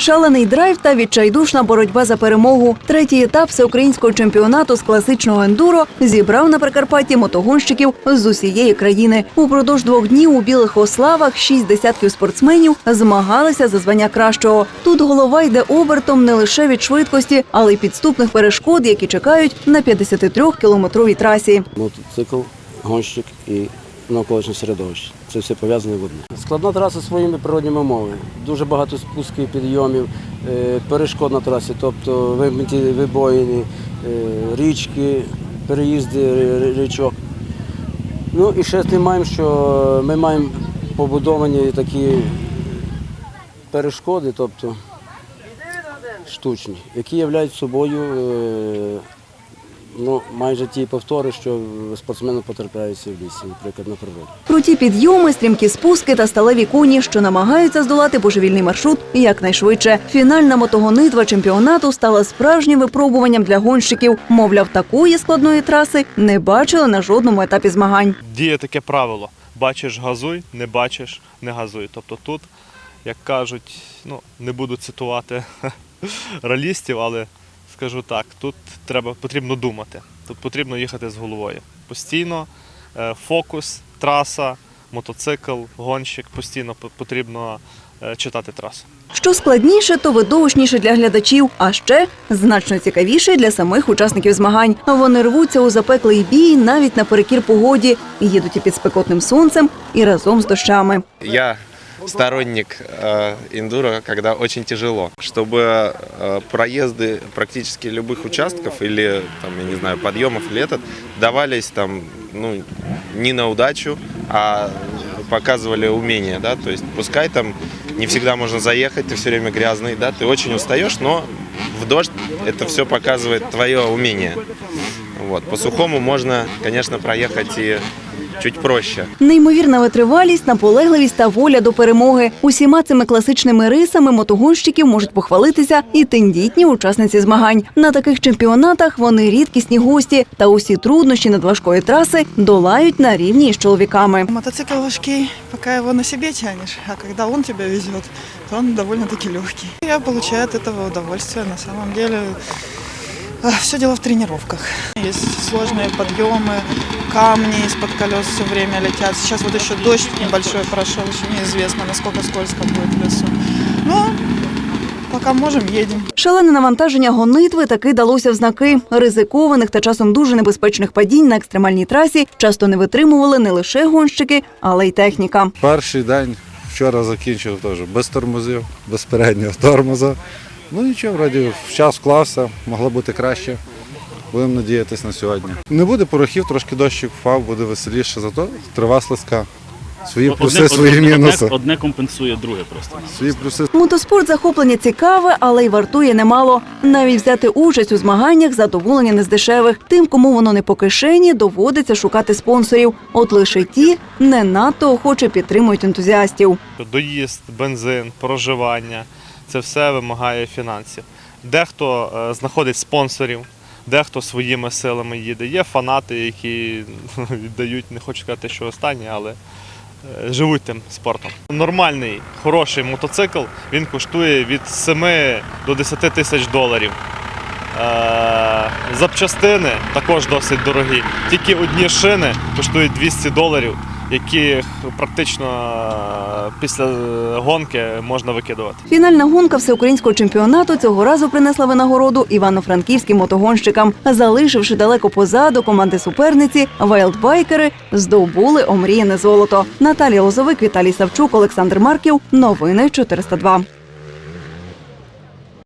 Шалений драйв та відчайдушна боротьба за перемогу. Третій етап всеукраїнського чемпіонату з класичного ендуро зібрав на Прикарпатті мотогонщиків з усієї країни. Упродовж двох днів у білих ославах шість десятків спортсменів змагалися за звання кращого. Тут голова йде обертом не лише від швидкості, але й підступних перешкод, які чекають на 53-кілометровій трасі. мотоцикл, гонщик і навколишнє середовище. Це все пов'язане в одне. Складна траса своїми природніми умовами. Дуже багато спусків, підйомів, е, перешкод на трасі, тобто вимиті вибоїни, е, річки, переїзди річок. Ну і ще ми маємо, що ми маємо побудовані такі перешкоди, тобто штучні, які являють собою е, ну, майже ті повтори, що спортсмени потрапляються в лісі, наприклад, на природі. Круті підйоми, стрімкі спуски та сталеві коні, що намагаються здолати божевільний маршрут якнайшвидше. Фінальна мотогонитва чемпіонату стала справжнім випробуванням для гонщиків. Мовляв, такої складної траси не бачили на жодному етапі змагань. діє таке правило: бачиш, газуй, не бачиш, не газуй. Тобто тут, як кажуть, ну не буду цитувати реалістів, але скажу так: тут треба потрібно думати. Тут потрібно їхати з головою. Постійно е, фокус, траса, мотоцикл, гонщик, постійно потрібно е, читати трасу. Що складніше, то видовищніше для глядачів, а ще значно цікавіше для самих учасників змагань. Вони рвуться у запеклий бій навіть наперекір погоді, їдуть і під спекотним сонцем, і разом з дощами. Я сторонник э, эндуро, когда очень тяжело. Чтобы э, проезды практически любых участков или, там, я не знаю, подъемов или этот, давались там, ну, не на удачу, а показывали умение, да, то есть пускай там не всегда можно заехать, ты все время грязный, да, ты очень устаешь, но в дождь это все показывает твое умение. Вот. По сухому можно, конечно, проехать и чуть проще. Неймовірна витривалість, наполегливість та воля до перемоги. Усіма цими класичними рисами мотогонщиків можуть похвалитися і тендітні учасниці змагань. На таких чемпіонатах вони рідкісні гості, та усі труднощі надважкої траси долають на рівні із чоловіками. Мотоцикл легкий, пока его на себе тянешь, а когда он тебя везет, то он довольно-таки легкий. Я получаю от этого удовольствие. На самом деле все дело в тренировках. Есть сложные подъемы, камни из-под колес все время летят. Сейчас вот еще дождь небольшой прошел, еще неизвестно, насколько скользко будет в лесу. Но пока можем, едем. Шалене навантаження гонитви таки далося в знаки. Ризикованих та часом дуже небезпечних падінь на екстремальній трасі часто не витримували не лише гонщики, але й техніка. Перший день вчора закінчив теж без тормозів, без переднього тормоза. Ну нічого, вроді в час вклався, могло бути краще. Будемо надіятися на сьогодні. Не буде порохів, трошки дощик впав, буде веселіше, зато трава слизька. Свої плюси, свої мінуси. Одне, одне компенсує друге просто. Свої плюси, Мотоспорт захоплення цікаве, але й вартує немало. Навіть взяти участь у змаганнях задоволення не з дешевих. Тим, кому воно не по кишені, доводиться шукати спонсорів. От лише ті не надто охоче підтримують ентузіастів. Доїзд, бензин, проживання це все вимагає фінансів. Дехто е, знаходить спонсорів, дехто своїми силами їде. Є фанати, які віддають, не хочу сказати, що останні, але е, живуть тим спортом. Нормальний, хороший мотоцикл він коштує від 7 до 10 тисяч доларів. Е, Запчастини також досить дорогі. Тільки одні шини коштують 200 доларів, яких практично е, після гонки можна викидувати. Фінальна гонка всеукраїнського чемпіонату цього разу принесла винагороду івано-франківським мотогонщикам. Залишивши далеко позаду команди суперниці, вайлдбайкери здобули омріяне золото. Наталія Лозовик, Віталій Савчук, Олександр Марків. Новини 402.